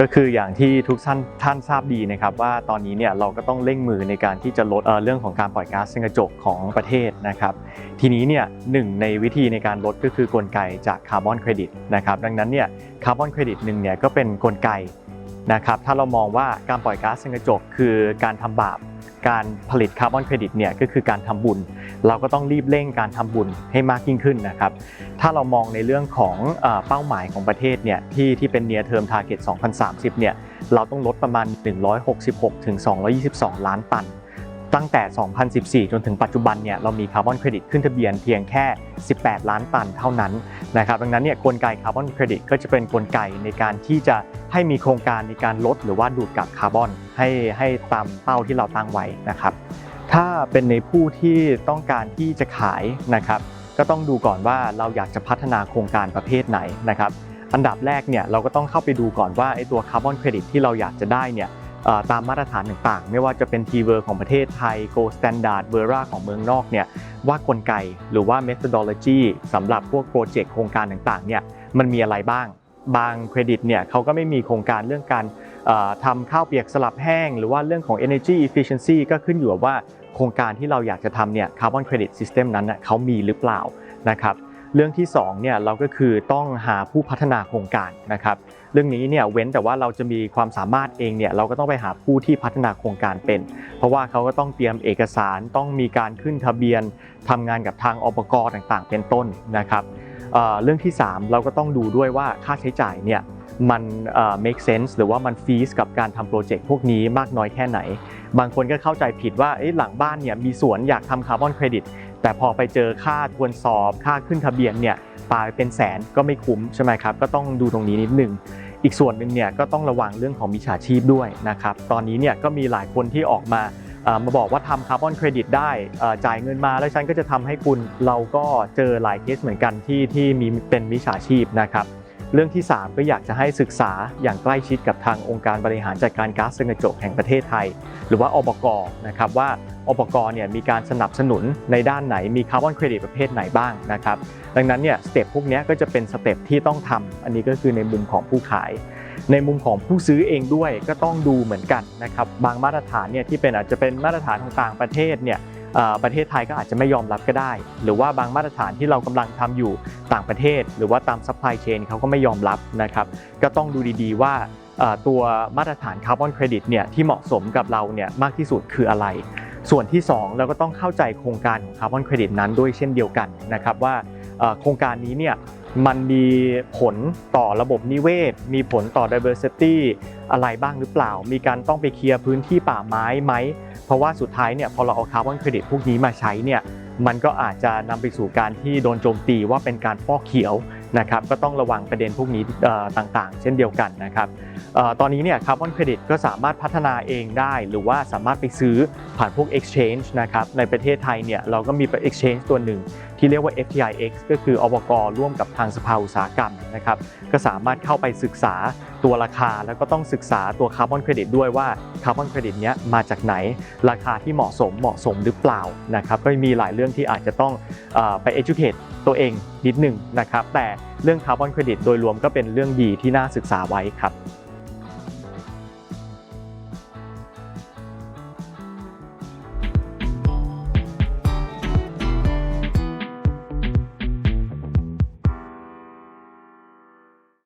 ก็คืออย่างที่ทุกท่านท่านทราบดีนะครับว่าตอนนี้เนี่ยเราก็ต้องเร่งมือในการที่จะลดเเรื่องของการปล่อยก๊าซเรือนกระจกของประเทศนะครับทีนี้เนี่ยหนึ่งในวิธีในการลดก็คือกลไกจากคาร์บอนเครดิตนะครับดังนั้นเนี่ยคาร์บอนเครดิตหนึ่งเนี่ยก็เป็นกลไกนะครับถ้าเรามองว่าการปล่อยก๊าซเรือนกระจกคือการทำบาป การผลิตคาร์บอนเครดิตเนี่ยก็คือการทำบุญ เราก็ต้องรีบเร่งการทำบุญให้มากยิ่งขึ้นนะครับ ถ้าเรามองในเรื่องของเป้าหมายของประเทศเนี่ยที่ที่เป็น near term target 2030 เนี่ยเราต้องลดประมาณ 166ถึง222 ล้านตัน ตั้งแต่ 2014 จนถึงปัจจุบันเนี่ยเรามีคาร์บอนเครดิตขึ้นทะเบียนเพียงแค่ 18 ล้านตันเท่านั้นนะครับดังนั้นเนี่ยกลไกคาร์บอนเครดิตก็จะเป็นกลไกในการที่จะให้มีโครงการในการลดหรือว่าดูดกลับคาร์บอน ให้ให้ตามเป้าที่เราตั้งไว้นะครับ ถ้าเป็นในผู้ที่ต้องการที่จะขายนะครับ ก็ต้องดูก่อนว่าเราอยากจะพัฒนาโครงการประเภทไหนนะครับ อันดับแรกเนี่ยเราก็ต้องเข้าไปดูก่อนว่าไอ้ตัวคาร์บอนเครดิตที่เราอยากจะได้เนี่ยตามมาตรฐานต่างๆ ไม่ว่าจะเป็น t v e r ของประเทศไทย Go Standard v e r a ของเมืองนอกเนี่ยว่ากลไกหรือว่า methodology สำหรับพวกโปรเจกต์โครงการต่างๆเนี่ยมันมีอะไรบ้าง บางเครดิตเนี่ยเขาก็ไม่มีโครงการเรื่องการ ทำข้าวเปียกสลับแห้ง หรือว่าเรื่องของ energy efficiency ก็ขึ้นอยู่กับว่าโครงการที่เราอยากจะทำเนี่ยคาร์บอนเครดิตซิสเต็มนั้นเขามีหรือเปล่านะครับเรื่องที่2เนี่ยเราก็คือต้องหาผู้พัฒนาโครงการนะครับเรื่องนี้เนี่ยเว้นแต่ว่าเราจะมีความสามารถเองเนี่ยเราก็ต้องไปหาผู้ที่พัฒนาโครงการเป็น เพราะว่าเขาก็ต้องเตรียมเอกสารต้องมีการขึ้นทะเบียนทำงานกับทางอบกต่างๆ เป็นต้นนะครับเอ่อเรื่องที่ 3 เราก็ต้องดูด้วยว่าค่าใช้จ่ายเนี่ย มัน make sense หรือว่ามัน fees กับการทำโปรเจกต์พวกนี้มากน้อยแค่ไหน บางคนก็เข้าใจผิดว่าหลังบ้านเนี่ยมีสวนอยากทำคาร์บอนเครดิตแต่พอไปเจอค่าทวนสอบค่าขึ้นทะเบียนเนี่ยปาไปเป็นแสนก็ไม่คุ้มใช่ไหมครับ ก็ต้องดูตรงนี้นิดนึงอีกส่วนหนึ่งเนี่ยก็ต้องระวังเรื่องของมิจฉาชีพด้วยนะครับ ตอนนี้เนี่ยก็มีหลายคนที่ออกมามาบอกว่าทำคาร์บอนเครดิตได้จ่ายเงินมาแล้วฉันก็จะทำให้คุณเราก็เจอหลายเคสเหมือนกันที่ที่มีเป็นมิจฉาชีพนะครับ เรื่องที่ 3 ก็อยากจะให้ศึกษาอย่างใกล้ชิดกับทางองค์การบริหารจัดการก๊าซเรือนกระจกแห่งประเทศไทย หรือว่าอบกนะครับว่าอบกเนี่ยมีการสนับสนุนในด้านไหนมีคาร์บอนเครดิตประเภทไหนบ้างนะครับดังนั้นเนี่ยสเต็ปพวกนี้ก็จะเป็นสเต็ปที่ต้องทำอันนี้ก็คือในมุมของผู้ขาย ในมุมของผู้ซื้อเองด้วยก็ต้องดูเหมือนกันนะครับบางมาตรฐานเนี่ยที่เป็นอาจจะเป็นมาตรฐานของต่างประเทศเนี่ย ประเทศไทยก็อาจจะไม่ยอมรับก็ได้ หรือว่าบางมาตรฐานที่เรากำลังทำอยู่ต่างประเทศ หรือว่าตามซัพพลายเชนเขาก็ไม่ยอมรับนะครับก็ต้องดูดีๆว่าตัวมาตรฐานคาร์บอนเครดิตเนี่ยที่เหมาะสมกับเราเนี่ยมากที่สุดคืออะไร ส่วนที่ 2 เราก็ต้องเข้าใจโครงการของคาร์บอนเครดิตนั้นด้วยเช่นเดียวกันนะครับว่าโครงการนี้เนี่ยมันมีผลต่อระบบนิเวศ มีผลต่อ diversity อะไรบ้างหรือเปล่า มีการต้องไปเคลียร์พื้นที่ป่าไม้ไหม เพราะว่าสุดท้ายเนี่ยพอเราเอาคาร์บอนเครดิตพวกนี้มาใช้เนี่ยมันก็อาจจะนำไปสู่การที่โดนโจมตีว่าเป็นการฟอกเขียวนะครับก็ต้องระวังประเด็นพวกนี้ต่างๆ เช่นเดียวกันนะครับตอนนี้เนี่ยคาร์บอนเครดิตก็สามารถพัฒนาเองได้ หรือว่าสามารถไปซื้อผ่านพวก exchange นะครับในประเทศไทยเนี่ยเราก็มี exchange ตัวหนึ่ง ที่เรียกว่า FTIX ก็คืออบกร่วมกับทางสภาอุตสาหกรรมนะครับก็สามารถเข้าไปศึกษาตัวราคา แล้วก็ต้องศึกษาตัวคาร์บอนเครดิตด้วยว่าคาร์บอนเครดิตเนี้ยมาจากไหน ราคาที่เหมาะสมเหมาะสมหรือเปล่านะครับก็มีหลายเรื่องที่อาจจะต้องไป educate ตัวเองนิดหนึ่งนะครับแต่เรื่องคาร์บอนเครดิตโดยรวมก็เป็นเรื่องดีที่น่าศึกษาไว้ครับ